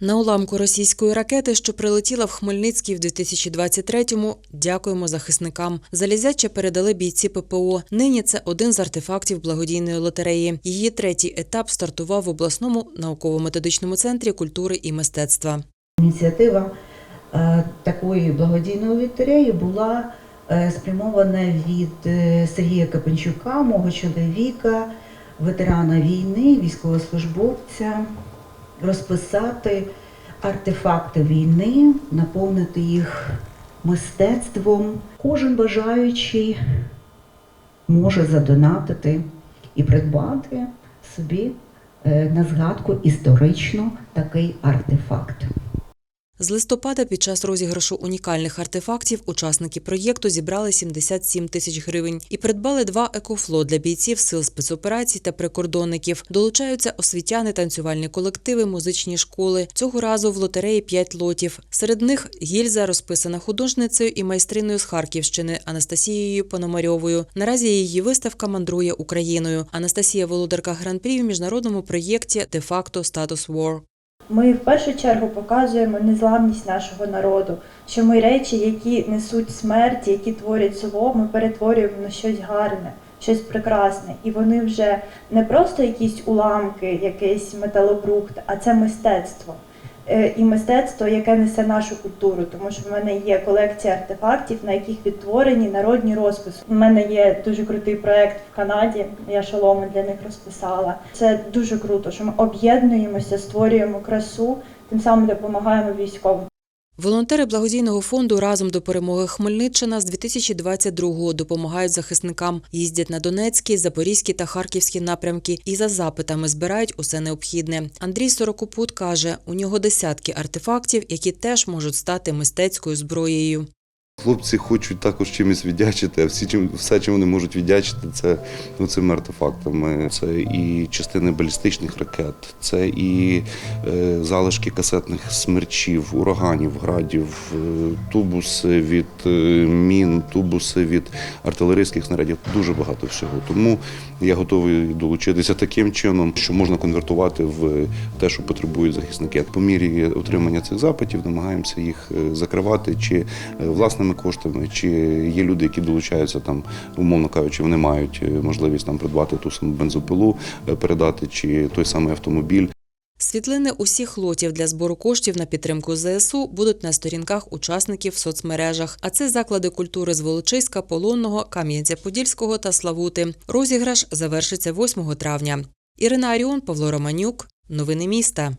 На уламку російської ракети, що прилетіла в Хмельницький в 2023-му, дякуємо захисникам. Залізяче передали бійці ППО. Нині це один з артефактів благодійної лотереї. Її третій етап стартував в обласному науково-методичному центрі культури і мистецтва. Ініціатива е, такої благодійної лотереї була е, спрямована від е, Сергія Капенчука, мого чоловіка, ветерана війни, військовослужбовця, розписати артефакти війни, наповнити їх мистецтвом. Кожен бажаючий може задонатити і придбати собі е, на згадку історично такий артефакт. З листопада під час розіграшу унікальних артефактів учасники проєкту зібрали 77 тисяч гривень і придбали два екофло для бійців сил спецоперацій та прикордонників. Долучаються освітяни, танцювальні колективи, музичні школи. Цього разу в лотереї 5 лотів. Серед них гільза розписана художницею і майстриною з Харківщини Анастасією Пономарьовою. Наразі її виставка мандрує Україною. Анастасія володарка гран-прі в міжнародному проєкті «Де-факто статус War». Ми в першу чергу показуємо незламність нашого народу, що ми речі, які несуть смерть, які творять зло, ми перетворюємо на щось гарне, щось прекрасне. І вони вже не просто якісь уламки, якийсь металобрухт, а це мистецтво. Е, І мистецтво, яке несе нашу культуру, тому що в мене є колекція артефактів, на яких відтворені народні розписи. У мене є дуже крутий проект в Канаді. Я шоломи для них розписала. Це дуже круто, що ми об'єднуємося, створюємо красу, тим самим допомагаємо військовим. Волонтери благодійного фонду разом до перемоги Хмельниччина з 2022-го допомагають захисникам. Їздять на Донецький, Запорізький та Харківські напрямки і за запитами збирають усе необхідне. Андрій Сорокопут каже, у нього десятки артефактів, які теж можуть стати мистецькою зброєю. Хлопці хочуть також чимось віддячити, а всі чим все, чим вони можуть віддячити, це ну, цими артефактами. Це і частини балістичних ракет, це і е, залишки касетних смерчів, ураганів, градів, е, тубуси від е, мін, тубуси від артилерійських снарядів. Дуже багато всього. Тому я готовий долучитися таким чином, що можна конвертувати в те, що потребують захисники. По мірі отримання цих запитів намагаємося їх е, закривати чи е, власними коштами, чи є люди, які долучаються там, умовно кажучи, вони мають е, можливість там придбати ту саму бензопилу, е, передати чи той самий автомобіль. Світлини усіх лотів для збору коштів на підтримку ЗСУ будуть на сторінках учасників в соцмережах. А це заклади культури з Волочиська, Полонного, Кам'янця-Подільського та Славути. Розіграш завершиться 8 травня. Ірина Аріон, Павло Романюк. Новини міста.